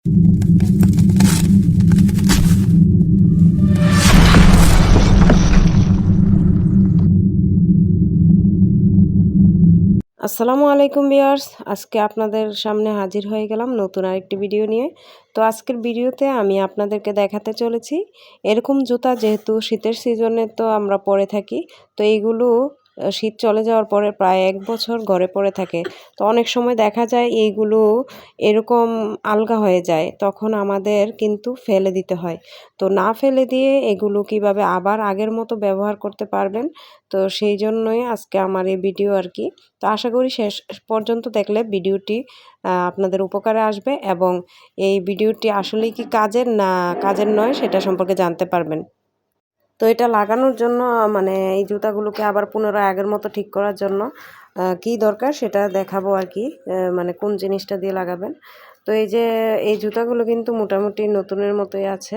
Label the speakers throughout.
Speaker 1: আসসালামু আলাইকুম বিয়ার্স আজকে আপনাদের সামনে হাজির হয়ে গেলাম নতুন আরেকটি ভিডিও নিয়ে। তো আজকের ভিডিওতে আমি আপনাদেরকে দেখাতে চলেছি, এরকম জুতা যেহেতু শীতের সিজনে তো আমরা পরে থাকি, তো এইগুলো শীত চলে যাওয়ার পরে প্রায় এক বছর ঘরে পড়ে থাকে। তো অনেক সময় দেখা যায় এইগুলো এরকম আলগা হয়ে যায়, তখন আমাদের কিন্তু ফেলে দিতে হয়। তো না ফেলে দিয়ে এগুলো কীভাবে আবার আগের মতো ব্যবহার করতে পারবেন? তো সেই জন্যই আজকে আমার এই ভিডিও আর কি। তো আশা করি শেষ পর্যন্ত দেখলে ভিডিওটি আপনাদের উপকারে আসবে এবং এই ভিডিওটি আসলেই কি কাজের না কাজের নয় সেটা সম্পর্কে জানতে পারবেন। তো এটা লাগানোর জন্য মানে এই জুতাগুলোকে আবার পুনরায় আগের মতো ঠিক করার জন্য কি দরকার সেটা দেখাবো আর কি মানে কোন জিনিসটা দিয়ে লাগাবেন। তো এই যে, এই জুতাগুলো কিন্তু মোটামুটি নতুনের মতোই আছে।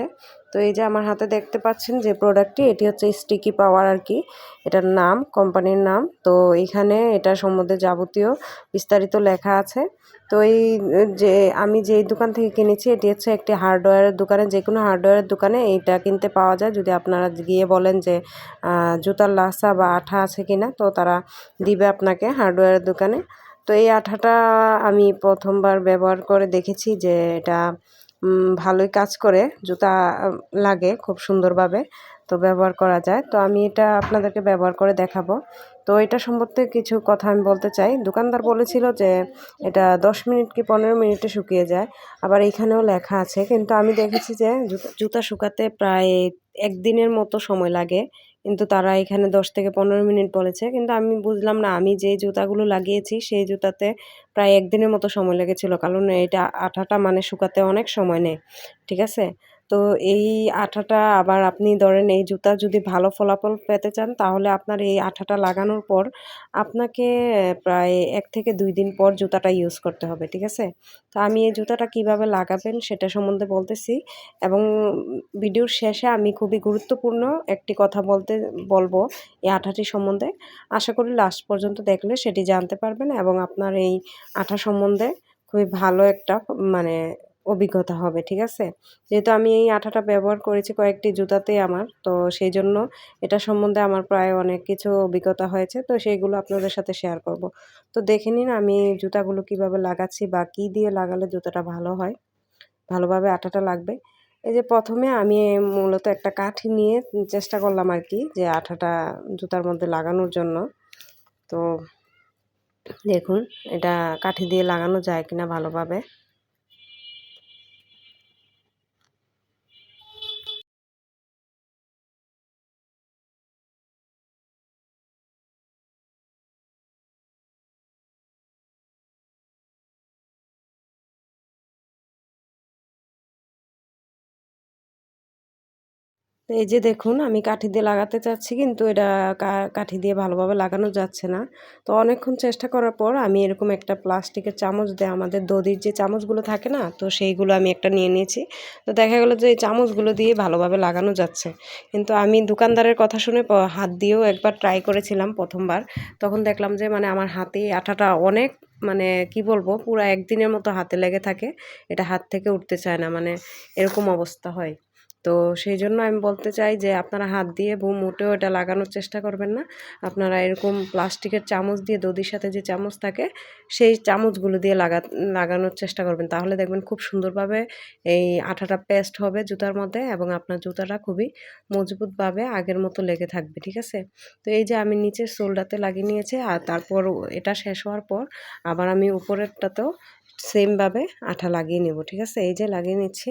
Speaker 1: তো এই যে আমার হাতে দেখতে পাচ্ছেন যে প্রোডাক্টটি, এটি হচ্ছে স্টিকি পাওয়ার আর কি, এটার নাম, কোম্পানির নাম। তো এইখানে এটা সম্বন্ধে যাবতীয় বিস্তারিত লেখা আছে। তো এই যে আমি যে দোকান থেকে কিনেছি, এটি হচ্ছে একটি হার্ডওয়্যারের দোকানে যে কোনো হার্ডওয়্যারের দোকানে এইটা কিনতে পাওয়া যায়। যদি আপনারা গিয়ে বলেন যে জুতার লাসা বা আঠা আছে কিনা, তো তারা দিবে আপনাকে হার্ডওয়্যারের দোকানে। তো এই আঠাটা আমি প্রথমবার ব্যবহার করে দেখেছি যে এটা ভালোই কাজ করে, জুতা লাগে খুব সুন্দরভাবে, তো ব্যবহার করা যায়। তো আমি এটা আপনাদেরকে ব্যবহার করে দেখাবো। তো এটা সম্পর্কে কিছু কথা আমি বলতে চাই। দোকানদার বলেছিল যে, এটা দশ মিনিট কি পনেরো মিনিটে শুকিয়ে যায়। আবার এখানেও লেখা আছে। কিন্তু আমি দেখেছি যে, জুতা শুকাতে প্রায় একদিনের মতো সময় লাগে। কিন্তু তারা এখানে দশ থেকে পনেরো মিনিট বলেছে। কিন্তু আমি বুঝলাম না, আমি যে জুতাগুলো লাগিয়েছি, সেই জুতাতে প্রায় একদিনের মতো সময় লেগেছিল। কারণ এটা আঠাটা মানে শুকাতে অনেক সময় নেয়। ঠিক আছে? তো এই আঠাটা আবার আপনি ধরেন এই জুতা যদি ভালো ফলাফল পেতে চান, তাহলে আপনার এই আঠাটা লাগানোর পর আপনাকে প্রায় এক থেকে দুই দিন পর জুতাটা ইউজ করতে হবে, ঠিক আছে? তো আমি এই জুতাটা কীভাবে লাগাবেন সেটা সম্বন্ধে বলতেছি এবং ভিডিওর শেষে আমি খুবই গুরুত্বপূর্ণ একটি কথা বলতে, বলব এই আঠাটি সম্বন্ধে। আশা করি লাস্ট পর্যন্ত দেখলে সেটি জানতে পারবেন এবং আপনার এই আঠা সম্বন্ধে খুবই ভালো একটা মানে অভিজ্ঞতা হবে, ঠিক আছে? যেহেতু আমি এই আঠাটা ব্যবহার করেছি কয়েকটি জুতাতে আমার, তো সেই জন্য এটা সম্বন্ধে আমার প্রায় অনেক কিছু অভিজ্ঞতা হয়েছে, তো সেইগুলো আপনাদের সাথে শেয়ার করব। তো দেখে নিন আমি জুতাগুলো কীভাবে লাগাচ্ছি বা কী দিয়ে লাগালে জুতাটা ভালো হয়। ভালোভাবে আঠাটা লাগবে। এই যে প্রথমে আমি মূলত একটা কাঠি নিয়ে চেষ্টা করলাম আর কি, যে আঠাটা জুতার মধ্যে লাগানোর জন্য। তো দেখুন, এটা কাঠি দিয়ে লাগানো যায় কিনা ভালোভাবে। তো এই যে দেখুন, আমি কাঠি দিয়ে লাগাতে চাচ্ছি কিন্তু এটা কাঠি দিয়ে ভালোভাবে লাগানো যাচ্ছে না। তো অনেকক্ষণ চেষ্টা করার পর আমি এরকম একটা প্লাস্টিকের চামচ দেয় আমাদের দদির যে চামচগুলো থাকে না, তো সেইগুলো আমি একটা নিয়ে নিয়েছি। তো দেখা গেলো যে এই চামচগুলো দিয়ে ভালোভাবে লাগানো যাচ্ছে। কিন্তু আমি দোকানদারের কথা শুনে হাত দিয়েও একবার ট্রাই করেছিলাম প্রথমবার। তখন দেখলাম যে মানে আমার হাতে আঠাটা অনেক মানে কি বলব, পুরো একদিনের মতো হাতে লেগে থাকে। এটা হাত থেকে উঠতে চায় না মানে এরকম অবস্থা হয়। তো সেই জন্য আমি বলতে চাই যে আপনারা হাত দিয়ে বুম মোটেও এটা লাগানোর চেষ্টা করবেন না। আপনারা এরকম প্লাস্টিকের চামচ দিয়ে দদির সাথে যে চামচ থাকে, সেই চামচগুলো দিয়ে লাগা, লাগানোর চেষ্টা করবেন। তাহলে দেখবেন খুব সুন্দরভাবে এই আঠাটা পেস্ট হবে জুতার মধ্যে এবং আপনার জুতাটা খুবই মজবুতভাবে আগের মতো লেগে থাকবে, ঠিক আছে? তো এই যে আমি নিচের সোলটাতে লাগিয়ে নিয়েছি আর তারপর এটা শেষ হওয়ার পর আবার আমি উপরেরটাতেও সেমভাবে আঠা লাগিয়ে নেব, ঠিক আছে? এই যে লাগিয়ে নিচ্ছি।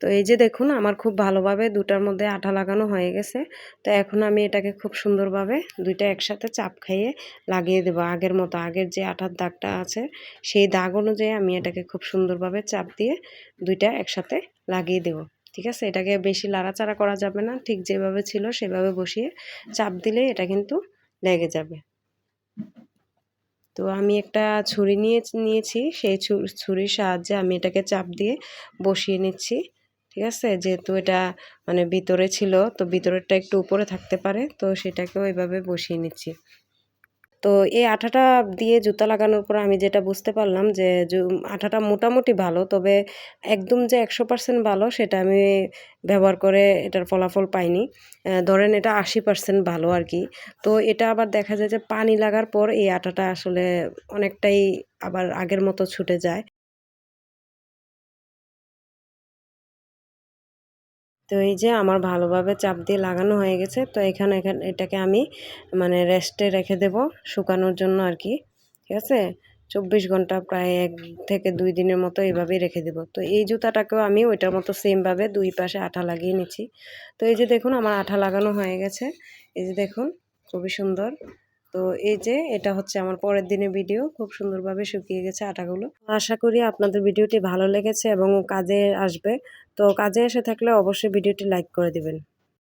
Speaker 1: তো এই যে দেখুন, আমার খুব ভালোভাবে দুটার মধ্যে আঠা লাগানো হয়ে গেছে। তো এখন আমি এটাকে খুব সুন্দরভাবে দুইটা একসাথে চাপ খাইয়ে লাগিয়ে দেবো। আগের মতো, আগের যে আঠার দাগটা আছে, সেই দাগ অনুযায়ী আমি এটাকে খুব সুন্দরভাবে চাপ দিয়ে দুইটা একসাথে লাগিয়ে দেবো। ঠিক আছে? এটাকে বেশি লাড়াচাড়া করা যাবে না। ঠিক যেভাবে ছিল, সেভাবে বসিয়ে চাপ দিলে এটা কিন্তু লেগে যাবে। তো আমি একটা ছুরি নিয়ে, নিয়েছি। সেই ছুরির সাহায্যে আমি এটাকে চাপ দিয়ে বসিয়ে নিচ্ছি। ঠিক আছে? যেহেতু এটা মানে ভিতরে ছিল, তো ভিতরেরটা একটু উপরে থাকতে পারে, তো সেটাকেও এভাবে বসিয়ে নিচ্ছি। তো এই আঠাটা দিয়ে জুতা লাগানোর পর আমি যেটা বুঝতে পারলাম যে আঠাটা মোটামুটি ভালো, তবে একদম যে একশো পার্সেন্ট ভালো সেটা আমি ব্যবহার করে এটার ফলাফল পাইনি। ধরেন এটা আশি পার্সেন্ট ভালো আর কি। তো এটা আবার দেখা যায় যে পানি লাগার পর এই আটাটা আসলে অনেকটাই আবার আগের মতো ছুটে যায়। তো এই যে আমার ভালোভাবে চাপ দিয়ে লাগানো হয়ে গেছে, তো এখানে এখানে, এটাকে আমি মানে রেস্টে রেখে দেব শুকানোর জন্য আর কি, ঠিক আছে? চব্বিশ ঘণ্টা প্রায় এক থেকে দুই দিনের মতো এইভাবেই রেখে দেব। তো এই জুতাটাকেও আমি ওইটার মতো সেমভাবে দুই পাশে আঠা লাগিয়ে নিচ্ছি। তো এই যে দেখুন, আমার আঠা লাগানো হয়ে গেছে। এই যে দেখুন, খুবই সুন্দর। তো এই যে, এটা হচ্ছে আমার পরের দিনের ভিডিও। খুব সুন্দরভাবে শুকিয়ে গেছে আটাগুলো। আশা করি আপনাদের ভিডিওটি ভালো লেগেছে এবং কাজে আসবে। তো কাজে এসে থাকলে অবশ্যই ভিডিওটি লাইক করে দিবেন।